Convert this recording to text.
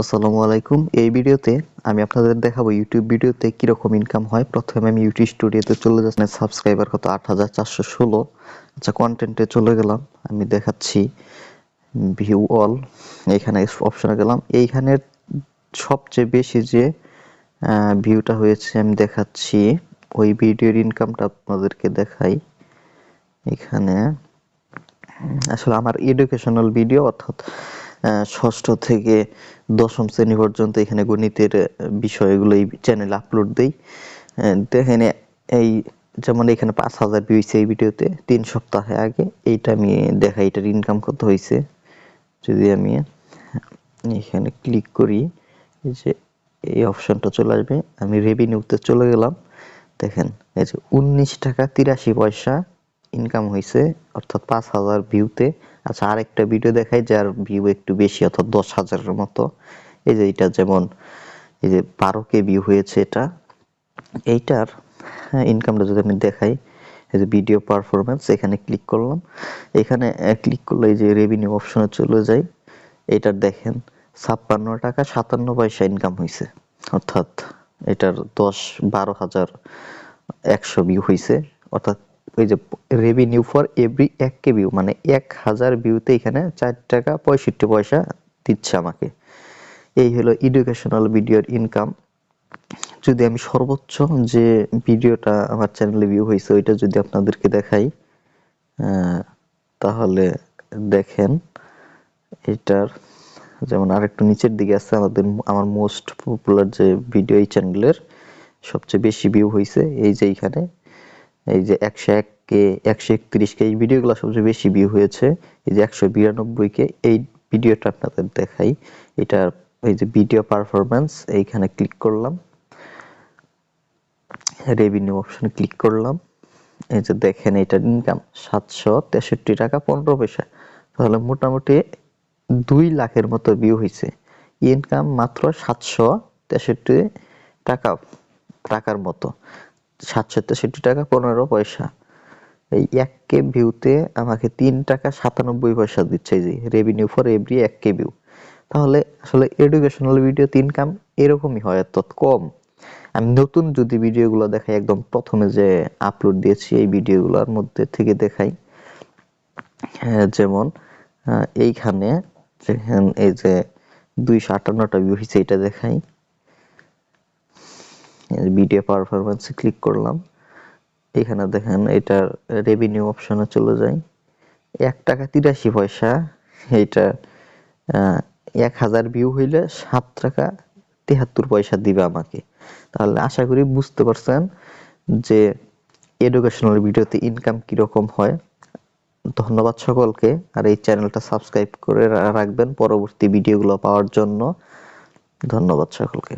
আসসালামু আলাইকুম। এই ভিডিওতে আমি আপনাদের দেখাবো ইউটিউব ভিডিওতে কীরকম ইনকাম হয়। প্রথমে আমি ইউটিউব স্টুডিওতে চলে যাচ্ছি। সাবস্ক্রাইবার কত? আট হাজার চারশো ষোলো। আচ্ছা কন্টেন্টে চলে গেলাম। আমি দেখাচ্ছি ভিউ অল এখানে অপশনে গেলাম। এইখানের সবচেয়ে বেশি যে ভিউটা হয়েছে, আমি দেখাচ্ছি। ওই ভিডিওর ইনকামটা আপনাদেরকে দেখাই। এখানে, আসলে আমার এডুকেশনাল ভিডিও অর্থাৎ ষষ্ঠ থেকে দশম শ্রেণি পর্যন্ত এখানে গণিতের বিষয়গুলো এই চ্যানেলে আপলোড দেই। দেখেন, এই যেমন এখানে পাঁচ হাজার ভিউ এই ভিডিওতে, তিন সপ্তাহে আগে এইটা আমি দেখাই, এটার ইনকাম কত হয়েছে যদি আমি এখানে ক্লিক করি যে এই অপশনটা চলে আসবে, আমি রেভিনিউতে চলে গেলাম। দেখেন, এই যে উনিশ টাকা তিরাশি পয়সা ইনকাম হয়েছে অর্থাৎ পাঁচ হাজার ভিউতে আচ্ছা আরেকটা ভিডিও দেখাই, যার ভিউ একটু বেশি, অর্থাৎ দশ হাজারের মতো। এই যে এটা যেমন, এই যে বারো কে ভিউ হয়েছে এটা। এইটার ইনকামটা যদি আমি দেখাই, এই যে ভিডিও পারফরমেন্স এখানে ক্লিক করলাম। এখানে ক্লিক করলে এই যে রেভিনিউ অপশনে চলে যাই। এটার দেখেন, ছাপ্পান্ন টাকা সাতান্ন পয়সা ইনকাম হয়েছে অর্থাৎ, এটার দশ বারো হাজার একশো ভিউ হয়েছে অর্থাৎ ওই যে রেভিনিউ ফর এভরি এক কে ভিউ মানে এক হাজার ভিউতে এখানে চার টাকা পঁয়ষট্টি পয়সা দিচ্ছে আমাকে। এই হলো এডুকেশনাল ভিডিওর ইনকাম যদি আমি সর্বোচ্চ যে ভিডিওটা আমার চ্যানেলে ভিউ হয়েছে ওইটা যদি আপনাদেরকে দেখাই তাহলে দেখেন, এটার যেমন আরেকটু নিচের দিকে আছে, আমাদের, আমার মোস্ট পপুলার যে ভিডিও এই চ্যানেলের সবচেয়ে বেশি ভিউ হয়েছে এই যে এইখানে। এই যে একশো এক কে একশো একত্রিশ কে এই ভিডিওগুলো সবচেয়ে বেশি ভিউ হয়েছে। এই যে একশো বিরানব্বই কে এই ভিডিওটা আপনাদের দেখাই। এটার এই যে ভিডিও পারফরমেন্স এইখানে ক্লিক করলাম। রেভিনিউ অপশনে ক্লিক করলাম। এই যে দেখেন এটার ইনকাম সাতশো তেষট্টি টাকা পনেরো পয়সা। তাহলে মোটামুটি দুই লাখের মতো ভিউ হয়েছে। ইনকাম মাত্র সাতশো তেষট্টি টাকা, টাকার মতো। সাতশো তেষট্টি টাকা পনেরো পয়সা। এই এক কে ভিউতে আমাকে তিন টাকা সাতানব্বই পয়সা দিচ্ছে যে রেভিনিউ ফর এভরি এক কে ভিউ তাহলে আসলে এডুকেশনাল ভিডিওতে ইনকাম এরকমই হয় অর্থাৎ কম। আমি নতুন যদি ভিডিওগুলো দেখাই একদম প্রথমে যে আপলোড দিয়েছি এই ভিডিওগুলোর মধ্যে থেকে দেখাই। হ্যাঁ, যেমন এইখানে এই যে দুইশো আটান্নটা ভিউ হয়েছে এটা দেখাই। ভিডিও পারফরমেন্সে ক্লিক করলাম। এখানে দেখেন এটার রেভিনিউ অপশনে চলে যাই। এক টাকা তিরাশি পয়সা আহ, এক হাজার ভিউ হইলে সাত টাকা তেহাত্তর পয়সা দিবে আমাকে। তাহলে আশা করি বুঝতে পারছেন যে এডুকেশনাল ভিডিওতে ইনকাম কীরকম হয়। ধন্যবাদ সকলকে আর এই চ্যানেলটা সাবস্ক্রাইব করে রাখবেন পরবর্তী ভিডিওগুলো পাওয়ার জন্য। ধন্যবাদ সকলকে।